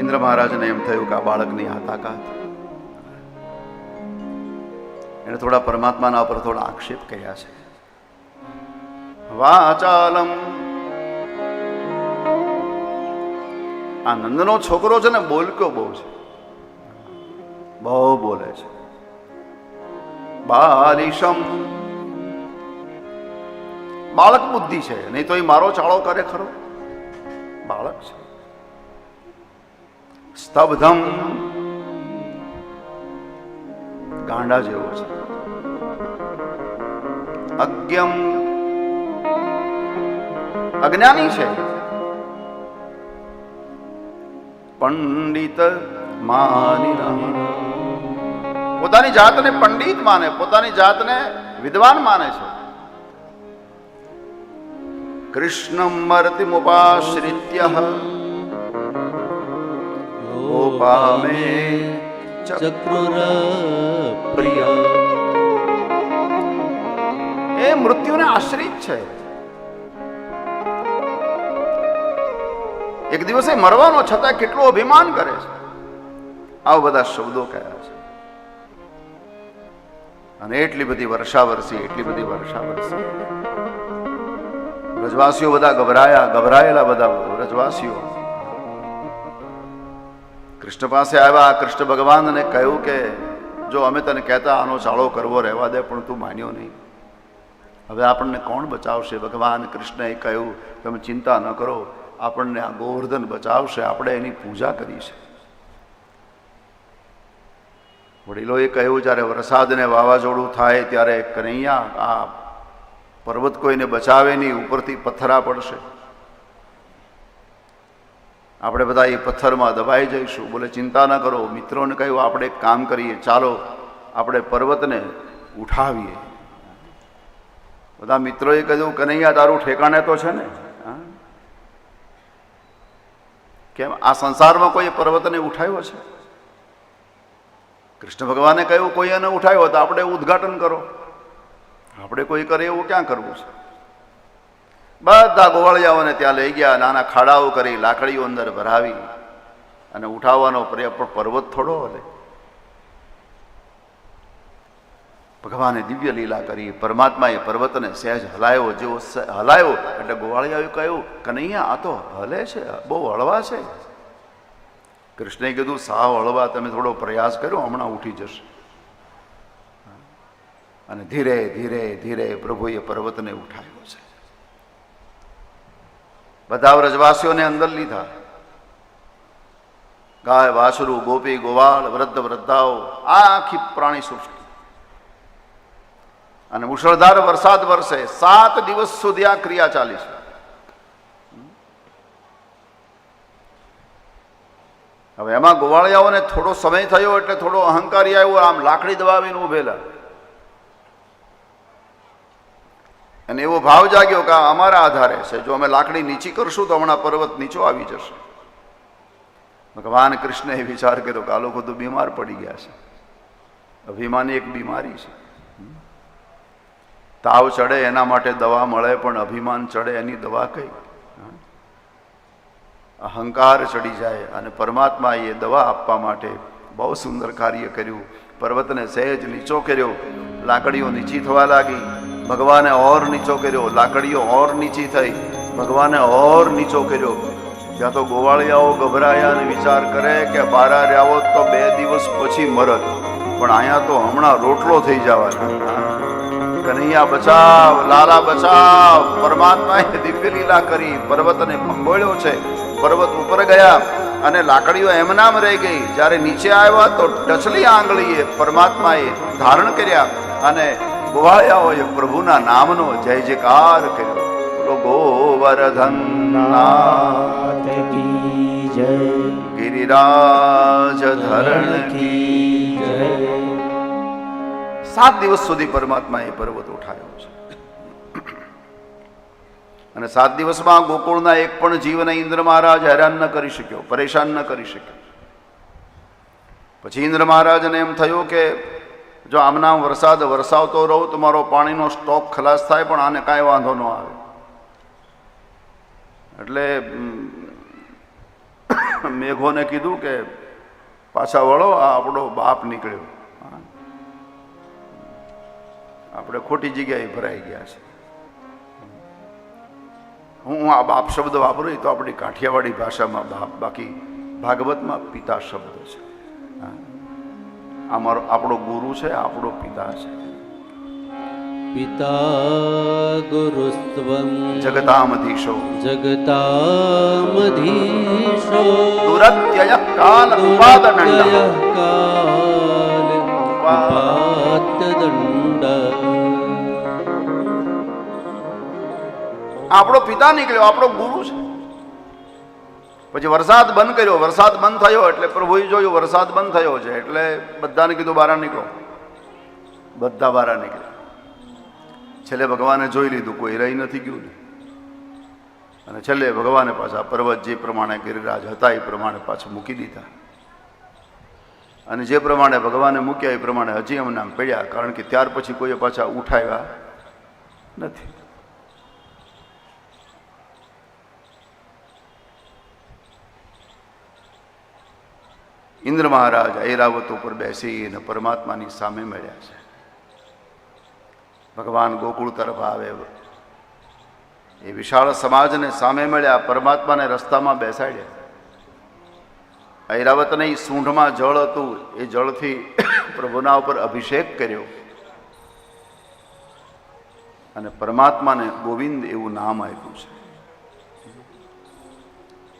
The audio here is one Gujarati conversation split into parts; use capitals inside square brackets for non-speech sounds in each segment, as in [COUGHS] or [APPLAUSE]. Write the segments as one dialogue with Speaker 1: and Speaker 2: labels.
Speaker 1: ઇન્દ્ર મહારાજને એમ થયું કે આ બાળકની આ તાકાત એને થોડા પરમાત્માના ઉપર થોડા આક્ષેપ કર્યા છે. વાચાલમ. આ નંદનો છોકરો છે ને બોલક્યો બહુ છે. બહુ બોલે છે. બાલિશમ બાળક બુદ્ધિ છે, નહીં તો એ મારો ચાળો કરે ખરો? બાળક છે. સ્તબ્ધમ. ગાંડા જેવો છે. અજ્ઞમ. અજ્ઞાની છે. પંડિત માની પોતાની જાતને પંડિત માને, પોતાની જાતને વિદ્વાન માને છે. કૃષ્ણમ મર્તિમુપાશ્રિત્ય. ગોપામે
Speaker 2: ચક્રુર
Speaker 1: પ્રિય એ મૃત્યુને આશ્રિત છે એક દિવસે મરવાનો છતાં કેટલું અભિમાન કરે છે? આવા બધા શબ્દો કયા છે. અને એટલી બધી વર્ષાવર્ષી એટલી બધી વર્ષાવર્ષી રજવાસીઓ બધા ગભરાયા ગભરાયેલા બધા વ્રજવાસીઓ. કૃષ્ણ પાસે આવ્યા. કૃષ્ણ ભગવાનને કહ્યું કે, જો અમે તને કહેતા આનો ચાળો કરવો રહેવા દે, પણ તું માન્યો નહીં. હવે આપણને કોણ બચાવશે? ભગવાન કૃષ્ણએ કહ્યું, તમે ચિંતા ન કરો. આપણને આ ગોવર્ધન બચાવશે. આપણે એની પૂજા કરી છે. વડીલોએ કહ્યું, જ્યારે વરસાદને વાવાઝોડું થાય ત્યારે કનૈયા આ પર્વત કોઈને બચાવે નહીં. ઉપરથી પથ્થરા પડશે. આપણે બધા એ પથ્થરમાં દબાઈ જઈશું. બોલે, ચિંતા ન કરો, મિત્રોને કહ્યું, આપણે એક કામ કરીએ. ચાલો, આપણે પર્વતને ઉઠાવીએ. બધા મિત્રોએ કહ્યું, કનૈયા, તારું ઠેકાણે તો છે ને? કેમ? આ સંસારમાં કોઈ પર્વતને ઉઠાવ્યો છે? કૃષ્ણ ભગવાને કહ્યું, કોઈ એને ઉઠાવ્યો તો આપણે ઉદ્ઘાટન કરો. આપણે કોઈ કરે એવું ક્યાં કરવું છે? બધા ગોવાળિયાઓને ત્યાં લઈ ગયા નાના ખાડાઓ કરી, લાકડીઓ અંદર ભરાવી. અને ઉઠાવવાનો પ્રયત્ન પર્વત થોડો હલે ભગવાને દિવ્ય લીલા કરી, પરમાત્માએ પર્વતને સહેજ હલાયો, જેવો હલાયો. એટલે ગોવાળિયાએ કહ્યું કનૈયા આ તો હલે છે, બહુ હળવા છે. કૃષ્ણએ કીધું, સાવ હળવા, તમે થોડો પ્રયાસ કર્યો હમણાં ઉઠી જશે. અને ધીરે ધીરે ધીરે પ્રભુએ પર્વતને ઉઠાવ્યો છે. બધા વ્રજવાસીઓને અંદર લીધા. ગાય વાછરું ગોપી, ગોવાળ, વૃદ્ધ, વૃદ્ધાઓ, આ આખી પ્રાણી સૃષ્ટિ. અને મુશળધાર વરસાદ વરસે, સાત દિવસ સુધી આ ક્રિયા ચાલી છે. હવે એમાં ગોવાળિયાઓને થોડો સમય થયો એટલે થોડો અહંકારી આવ્યો, આમ લાકડી દબાવીને ઉભેલા અને એવો ભાવ જાગ્યો કે અમારા આધારે છે. જો અમે લાકડી નીચી કરશું તો હમણાં પર્વત નીચો આવી જશે. ભગવાન કૃષ્ણએ વિચાર કર્યો કે આ લોકો તો બીમાર પડી ગયા છે. અભિમાની એક બીમારી છે. તાવ ચડે એના માટે દવા મળે, પણ અભિમાન ચડે એની દવા કઈ? અહંકાર ચડી જાય અને પરમાત્મા એ દવા આપવા માટે બહુ સુંદર કાર્ય કર્યું. પર્વતને સહેજ નીચો કર્યો. લાકડીઓ નીચી થવા લાગી. ભગવાને ઓર નીચો કર્યો, લાકડીઓ ઓર નીચી થઈ. ભગવાને ઓર નીચો કર્યો. ત્યાં તો ગોવાળિયાઓ ગભરાયા અને વિચાર કરે કે બારા રહ્યા તો બે દિવસ પછી મરત. પણ અહીંયા તો હમણાં રોટલો થઈ જવાના. કનૈયા, બચાવ, લાલા, બચાવ. પરમાત્માએ દિવ્ય લીલા કરી, પર્વતને ભંગોળ્યો છે. પર્વત ઉપર ગયા અને લાકડીઓ એમનામ રહી ગઈ. જ્યારે નીચે આવ્યા તો ટચલી આંગળીએ પરમાત્માએ ધારણ કર્યા અને ગોવાળિયાઓએ પ્રભુના નામનો જય જયકાર કર્યો. બોલો ગોવર્ધન
Speaker 2: જય.
Speaker 1: ગિરિરાજ ધરણ સાત દિવસ સુધી પરમાત્મા એ પર્વત ઉઠાવ્યો છે. અને સાત દિવસમાં ગોકુળના એક પણ જીવને ઇન્દ્ર મહારાજ હેરાન ન કરી શક્યો પરેશાન ન કરી શક્યો. પછી ઇન્દ્ર મહારાજને એમ થયું કે જો આમના વરસાદ વરસાવતો રહું મારો પાણીનો સ્ટોક ખલાસ થાય, પણ આને કાંઈ વાંધો ન આવે એટલે મેઘોને કીધું કે પાછા વળો, આ આપણો બાપ નીકળ્યો. આપણે ખોટી જગ્યાએ ભરાઈ ગયા છે હું આ બાપ શબ્દ વાપરું તો આપણી કાઠિયાવાડી ભાષામાં બાપ, બાકી ભાગવતમાં પિતા શબ્દ છે હા. આ મારો આપણો ગુરુ છે આપણો પિતા છે.
Speaker 2: પિતા ગુરુસ્ત્વમ
Speaker 1: જગતામધીશો.
Speaker 2: જગતામધીશો
Speaker 1: દુરત્યય કાલ ઉપાદનંડ.
Speaker 2: કાલ ઉપાતદંડ
Speaker 1: આપણો પિતા નીકળ્યો આપણો ગુરુ છે. પછી વરસાદ બંધ કર્યો. વરસાદ બંધ થયો એટલે પ્રભુએ જોયું વરસાદ બંધ થયો છે એટલે બધાને કીધું બહાર નીકળો. બધા બહાર નીકળ્યા. છેલ્લે ભગવાને જોઈ લીધું, કોઈ રહી નથી ગયું. અને છેલ્લે ભગવાને પાછા પર્વત જે પ્રમાણે ગિરિરાજ હતા, એ પ્રમાણે પાછું મૂકી દીધા. અને જે પ્રમાણે ભગવાને મૂક્યા, એ પ્રમાણે હજી એમના પડ્યા, કારણ કે ત્યાર પછી કોઈએ પાછા ઉઠાવ્યા નથી. ઇન્દ્ર મહારાજ ઐરાવત ઉપર બેસીને પરમાત્માની સામે મળ્યા છે. ભગવાન ગોકુળ તરફ આવે. એ વિશાળ સમાજને સામે મળ્યા, પરમાત્માને રસ્તામાં બેસાડ્યા. ઐરાવતને સૂંઢમાં જળ હતું, એ જળથી [COUGHS] પ્રભુના ઉપર અભિષેક કર્યો. અને પરમાત્માને ગોવિંદ એવું નામ આપ્યું છે.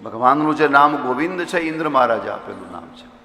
Speaker 1: ભગવાનનું જે નામ ગોવિંદ છે ઇન્દ્ર મહારાજે આપેલું નામ છે.